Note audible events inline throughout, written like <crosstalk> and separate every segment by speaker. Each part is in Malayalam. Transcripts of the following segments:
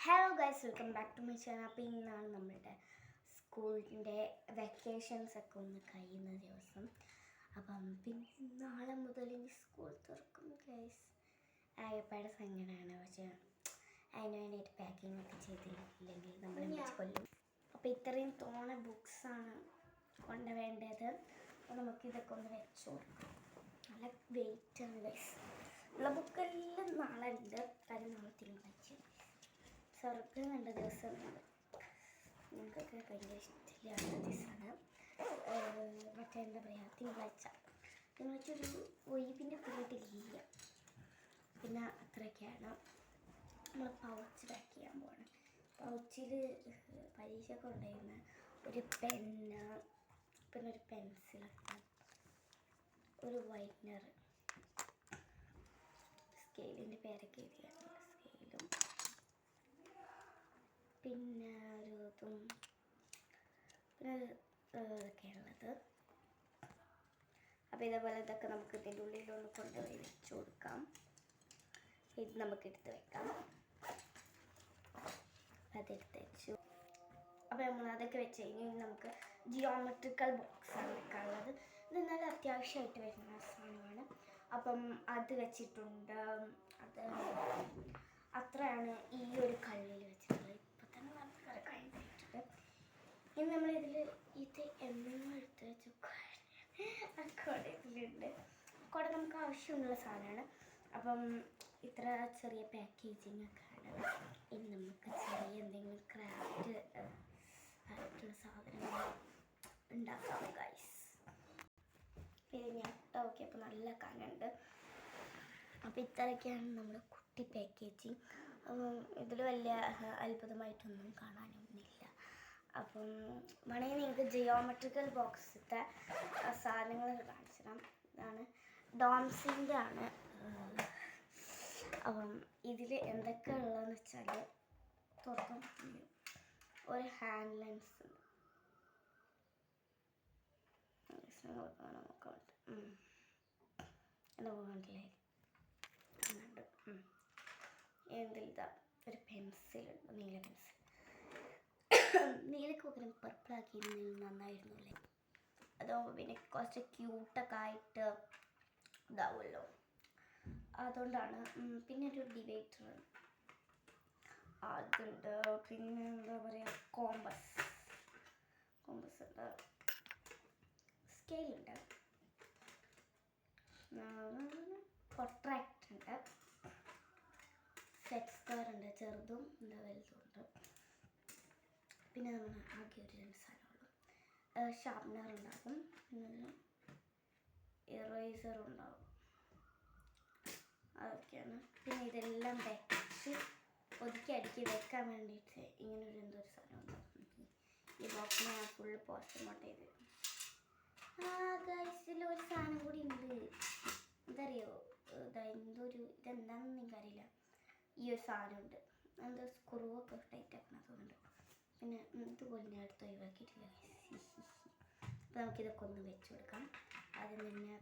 Speaker 1: Hello guys welcome back to my channel അപ്പോൾ ഇന്നാണ് നമ്മളുടെ സ്കൂളിന്റെ വെക്കേഷൻസ് ഒക്കെ ഒന്ന് കഴിയുന്ന ദിവസം. അപ്പം പിന്നെ നാളെ മുതൽ ഇനി സ്കൂൾ തുറക്കും ഗൈസ് ആയപ്പാടെ സങ്കടമാണ് പക്ഷേ അതിന് വേണ്ടിയിട്ട് പാക്കിംഗ് ഒക്കെ ചെയ്തില്ലെങ്കിൽ നമ്മൾ കൊല്ലും. അപ്പോൾ ഇത്രയും തോണ ബുക്സാണ് കൊണ്ടുവേണ്ടത് അപ്പോൾ നമുക്ക് ഇതൊക്കെ ഒന്ന് വെച്ചു കൊടുക്കാം. നല്ല വെയിറ്റ് ആണ് ഗൈസ് ഉള്ള ബുക്കെല്ലാം നാളെ ഉണ്ട്. കാര്യം നാളെ തിങ്കളാഴ്ച സ്വർഗം കണ്ട ദിവസം നിങ്ങൾക്കൊക്കെ ഭയങ്കര ഇഷ്ടമില്ലാത്ത ദിവസമാണ്. മറ്റേ എന്താ പറയുക തിങ്കളാഴ്ച. തിങ്കളാഴ്ച ഒരു ഒഴിവിന്റെ പീരീഡ് ഇല്ല. പിന്നെ അത്രയൊക്കെയാണ്. നമ്മൾ പൗച്ച് പാക്ക് ചെയ്യാൻ പോകണം പൗച്ചിൽ പരീക്ഷയൊക്കെ ഉണ്ടായിരുന്ന ഒരു പെന്ന് പിന്നെ ഒരു പെൻസിൽ ഒരു വൈറ്റ്നർ സ്കെയിലിന്റെ പേരൊക്കെ എഴുതിയാണ് പിന്നെ ഒരു ഇതും പിന്നെ ഇതൊക്കെയാണുള്ളത്. അപ്പോൾ ഇതേപോലെ ഇതൊക്കെ നമുക്ക് ഇതിന്റെ ഉള്ളിലൊന്ന് കൊണ്ടുപോയി വെച്ച് കൊടുക്കാം. ഇത് നമുക്ക് എടുത്ത് വെക്കാം. അതെടുത്ത് വെച്ചു. അപ്പോൾ നമ്മൾ അതൊക്കെ വെച്ച് കഴിഞ്ഞ് നമുക്ക് ജിയോമെട്രിക്കൽ ബോക്സ് ആണ് വെക്കാനുള്ളത്. ഇത് നല്ല അത്യാവശ്യമായിട്ട് വരുന്ന സാധനമാണ്. അപ്പം അത് വെച്ചിട്ടുണ്ട് അത് അത്രയാണ് ഈ ഒരു കള്ളിൽ വെച്ചിട്ടുള്ളത് ഇപ്പം തന്നെ നമുക്ക് കുറെ കഴിഞ്ഞിട്ടുണ്ട് ഇനി നമ്മളിതിൽ ഇത് എന്നും എടുത്ത് വെച്ച് കുട ഇതിലുണ്ട് കുട നമുക്ക് ആവശ്യമുള്ള സാധനമാണ്. അപ്പം ഇത്ര ചെറിയ പാക്കേജിങ് ഒക്കെ ആണ് ഇനി നമുക്ക് ചെറിയ എന്തെങ്കിലും ക്രാഫ്റ്റ് ആയിട്ടുള്ള സാധനങ്ങൾ ഉണ്ടാക്കാം ഗൈസ് ഇത് ഞാൻ നോക്കിയപ്പോൾ നല്ല കനുണ്ട് അപ്പോൾ ഇത്രയൊക്കെയാണ് നമ്മുടെ കുട്ടി പാക്കേജിങ് അപ്പം ഇതിൽ വലിയ അത്ഭുതമായിട്ടൊന്നും കാണാനൊന്നുമില്ല അപ്പം വേണമെങ്കിൽ നിങ്ങൾക്ക് ജിയോമെട്രിക്കൽ ബോക്സിലത്തെ സാധനങ്ങൾ കാണിച്ചു ഇതാണ് ഡോംസിന്റെ ആണ്. അപ്പം ഇതിൽ എന്തൊക്കെ ഉള്ളതെന്ന് വെച്ചാൽ തുറക്കാൻ ഒരു ഹാൻഡ് ലെൻസ് ഉണ്ട്. ഇതാ ഒരു പെൻസിൽ ഉണ്ട് നീല പെൻസിൽ നീലക്ക് പകരം പർപ്പിളാക്കിയിരുന്നെങ്കിൽ നന്നായിരുന്നു അല്ലേ അതാകുമ്പോൾ പിന്നെ കുറച്ച് ക്യൂട്ടൊക്കെ ആയിട്ട് ഇതാവുമല്ലോ. അതുകൊണ്ടാണ് പിന്നെ ഒരു ഡിബേറ്റർ അതുണ്ട് പിന്നെ എന്താ പറയുക കോമ്പസ് കോമ്പസ് ഉണ്ട്. സ്കെയിലുണ്ട് പൊട്രാക്ട് ഉണ്ട്. സെറ്റ് സ്ക്വയർ ഉണ്ട് ചെറുതും എന്താ വലുതും ഉണ്ട്. പിന്നെ നമ്മൾ ആകെ ഒരു രണ്ട് സാധനമുള്ളൂ. ഷാർപ്നർ ഉണ്ടാകും പിന്നെ ഇറേസർ ഉണ്ടാകും അതൊക്കെയാണ്. പിന്നെ ഇതെല്ലാം വെച്ച് ഒതുക്കി അടുക്കി വെക്കാൻ വേണ്ടിയിട്ട് ഇങ്ങനെ ഒരു ഒരു സാധനം ഉണ്ടാകും ഈ ബോക്സിന് ഞാൻ ഫുള്ള് പോസ്റ്റ് മോട്ട് ചെയ്ത്. ഒരു സാധനം കൂടി ഉണ്ട്. എന്തറിയോ ഇതാ ഇതെന്താണെന്ന് എനിക്കറിയില്ല. ഈ ഒരു സാധനം ഉണ്ട് എന്തോ സ്ക്രൂവൊക്കെ ടൈറ്റ് ആക്കണം തോന്നുന്നുണ്ട് പിന്നെ ഇതുപോലെ അടുത്ത് ഒഴിവാക്കിയിട്ടില്ല അപ്പോൾ <laughs> നമുക്കിതൊക്കെ ഒന്ന് വെച്ച് കൊടുക്കാം. ആദ്യം തന്നെ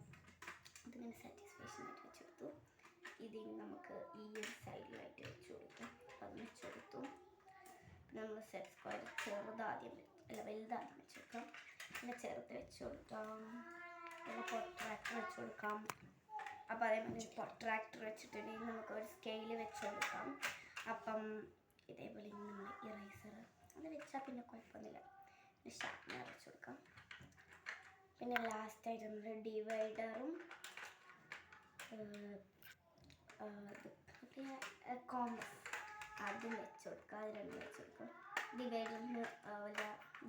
Speaker 1: ഇതിങ്ങനെ സാറ്റിസ്ഫാക്ഷൻ ആയിട്ട് വെച്ച് കൊടുത്തു. ഇതിന് നമുക്ക് ഈ ഒരു സൈഡിലായിട്ട് വെച്ച് കൊടുക്കാം അത് വെച്ച് കൊടുത്തു. നമ്മൾ സെറ്റ് സ്ക്വയർ ചെറുതാദ്യം അല്ല വലുതാദ്യം വെച്ച് കൊടുക്കാം. പിന്നെ ചെറുത് വെച്ച് കൊടുക്കാം. പിന്നെ പൊട്രാക്ടർ വെച്ച് കൊടുക്കാം. അപ്പോൾ അതേപോലെ പൊട്രാക്ടർ വെച്ചിട്ടുണ്ടെങ്കിൽ നമുക്ക് ഒരു സ്കെയിൽ വെച്ച് കൊടുക്കാം. അപ്പം ഇതേപോലെ നമ്മൾ ഇറേസർ അത് വെച്ചാൽ പിന്നെ കുഴപ്പമൊന്നുമില്ല. പിന്നെ ഷാർപ്നർ വെച്ച് കൊടുക്കാം. പിന്നെ ലാസ്റ്റായിട്ട് നമ്മൾ ഡിവൈഡറും കോമ്പസ് അതും വെച്ച് കൊടുക്കുക അത് രണ്ടും വെച്ച് കൊടുക്കും. ഡിവൈഡറിന് വല്ല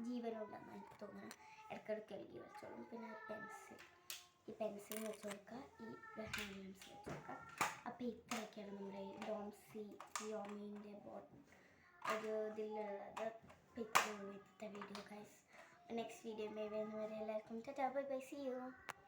Speaker 1: ജീവനുണ്ടെന്ന് എനിക്ക് തോന്നുന്നു ഇടയ്ക്കിടയ്ക്ക് എഴുതി വെച്ചോളും. പിന്നെ പെൻസിൽ ഈ പെൻസിൽ വെച്ച് കൊടുക്കുക ഈ ഹാൻഡ് ലെൻസ് വെച്ച് കൊടുക്കുക അപ്പോൾ ഇത്രയൊക്കെയാണ് നമ്മുടെ ഡോംസി യോമീന്റെ ബോട്ട് ഒരു ഇതിലുള്ളത്. with the video guys. Next video, maybe another. Come to Double Bye. See you.